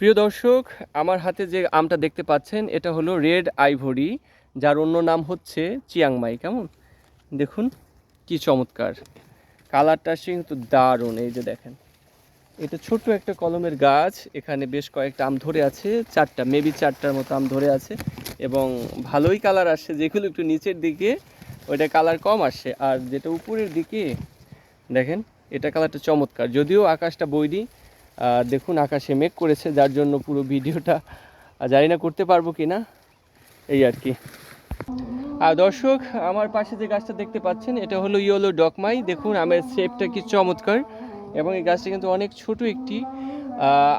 প্রিয় দর্শক, আমার হাতে যে আমটা দেখতে পাচ্ছেন, এটা হলো রেড আইভরি, যার অন্য নাম হচ্ছে চিয়াংমাই। কেমন? দেখুন, কি চমৎকার। কালারটা সে কিন্তু দারুণ, এই যে দেখেন। এটা ছোট্ট একটা কলমের গাছ, এখানে বেশ কয়েকটা আম ধরে আছে, চারটা, মেবি চারটার মতো আম ধরে আছে, এবং ভালোই কালার আসছে। যেগুলো একটু নিচের দিকে, ওইটা কালার কম আসে আর যেটা উপরের দিকে, দেখেন, এটা কালারটা চমৎকার। যদিও আকাশটা বৈরি দেখুন, আকাশে মেঘ করেছে, যার জন্য পুরো ভিডিওটা জানি না করতে পারব কি না এই আর কি। আর দর্শক, আমার পাশে যে গাছটা দেখতে পাচ্ছেন, এটা হলো ইয়েলো ডকমাই। দেখুন, আমের শেপটা কি চমৎকার। এবং এই গাছটা কিন্তু অনেক ছোট একটি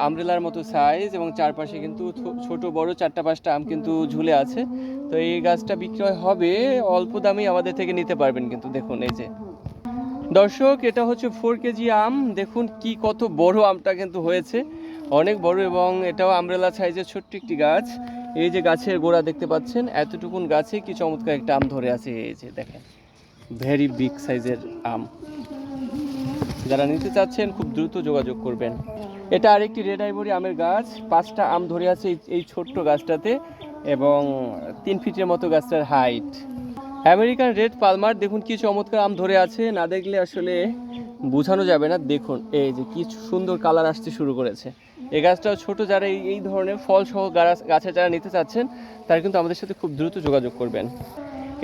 আমরেলার মতো সাইজ এবং চারপাশে কিন্তু ছোট, বড় চারটা পাঁচটা আম কিন্তু ঝুলে আছে। তো এই গাছটা বিক্রয় হবে, অল্প দামেই আমাদের থেকে নিতে পারবেন কিন্তু। দেখুন, এই যে। দর্শক, এটা হচ্ছে ফোর কেজি আম। দেখুন কি কত বড় আমটা কিন্তু হয়েছে। অনেক বড় এবং এটাও আমরেলা সাইজের ছোট্ট একটি গাছ। এই যে গাছের গোড়া দেখতে পাচ্ছেন, এতটুকুন গাছে কি চমৎকার একটা আম ধরে আছে। এই যে দেখেন ভেরি বিগ সাইজের আম। যারা নিতে চাচ্ছেন, খুব দ্রুত যোগাযোগ করবেন। এটা আরেকটি রেড আইভরি আমের গাছ। পাঁচটা আম ধরে আছে এই- ছোট্ট গাছটাতে এবং তিন ফিটের মতো গাছটার হাইট আমেরিকান রেড পালমার, দেখুন কি চমৎকার আম ধরে আছে। না দেখলে আসলে বোঝানো যাবে না। দেখুন, এই যে কি সুন্দর কালার আসতে শুরু করেছে। এই গাছটাও ছোট, যারা এই ধরনের ফল সহ গাছে যারা নিতে চাচ্ছেন, তারা কিন্তু আমাদের সাথে খুব দ্রুত যোগাযোগ করবেন।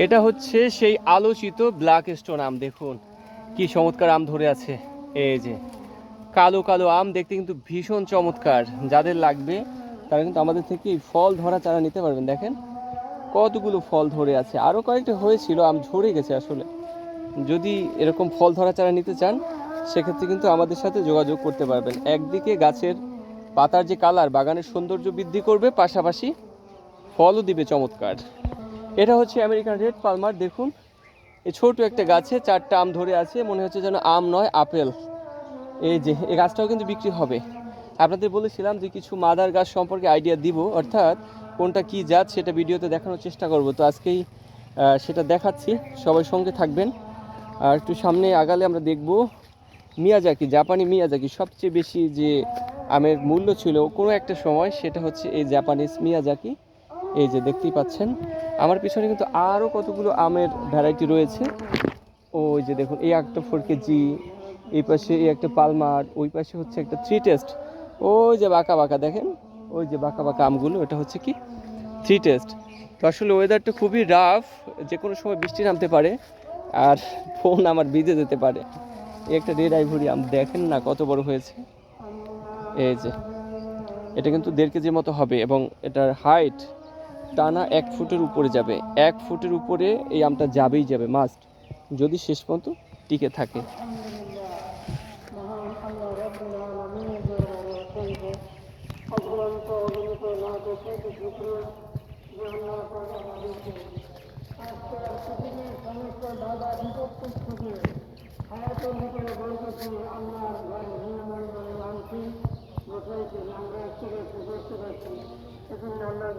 এটা হচ্ছে সেই আলোচিত ব্ল্যাক স্টোন আম, দেখুন। কি চমৎকার আম ধরে আছে। এই যে কালো কালো আম দেখতে কিন্তু ভীষণ চমৎকার। যাদের লাগবে, তারা কিন্তু আমাদের থেকে ফল ধরা চারা নিতে পারবেন। দেখেন কতগুলো ফল ধরে আছে? আরও কয়েকটা হয়েছিল, আম ঝরে গেছে আসলে। যদি এরকম ফল ধরা চারা নিতে চান, সেক্ষেত্রে কিন্তু আমাদের সাথে যোগাযোগ করতে পারবেন। একদিকে গাছের পাতার যে কালার, বাগানের সৌন্দর্য বৃদ্ধি করবে, পাশাপাশি ফলও দিবে চমৎকার। এটা হচ্ছে আমেরিকান রেড পালমার, দেখুন। এই ছোট একটা গাছে চারটা আম ধরে আছে, মনে হচ্ছে যেন আম নয়, আপেল। এই যে, এই গাছটাও কিন্তু বিক্রি হবে। আপনাদের বলেছিলাম যে কিছু মাদার গাছ সম্পর্কে আইডিয়া দিব, অর্থাৎ কোনটা কি জাত সেটা ভিডিওতে দেখানোর চেষ্টা করব। তো আজকেই সেটা দেখাচ্ছি। সবাই সঙ্গে থাকবেন। আর একটু সামনে আগালে আমরা দেখব মিয়াজাকি, জাপানি মিয়াজাকি। সবচেয়ে বেশি যে আমের মূল্য ছিল কোনো একটা সময় সেটা হচ্ছে এই জাপানিজ মিয়াজাকি। এই যে দেখতেই পাচ্ছেন, আমার পিছনে কিন্তু আরও কতগুলো আমের ভ্যারাইটি রয়েছে। ওই যে দেখুন, এই একটা ফোর কেজি, এই পাশে এই একটা পালমার, ওই পাশে হচ্ছে একটা থ্রি টেস্ট। ওই যে বাঁকা বাঁকা, দেখেন। ওই যে বাঁকা বাঁকা আমগুলো, এটা হচ্ছে কি? থ্রি টেস্ট তো আসলে ওয়েদারটা খুবই রাফ যে কোনো সময় বৃষ্টি নামতে পারে, আর ফোন আমার ভিজে যেতে পারে। একটা রেড আইভরি আম, দেখেন না কত বড় হয়েছে। এই যে, এটা কিন্তু দেড় কেজির মতো হবে, এবং এটার হাইট টানা এক ফুটের উপরে যাবে। এক ফুটের উপরে এই আমটা যাবেই যাবে মাস্ট যদি শেষ পর্যন্ত টিকে থাকে। লাখ কোটি শুক্র যে আল্লাহ পাক আমাদেরকে আজকে পৃথিবীর সমস্ত বাধা বিপত্তি থেকে হায়াতের ভিতরে বলতেছি ঘরে আনছি বসেছি আমরা একটু বসতে পারছি এজন্য আল্লাহ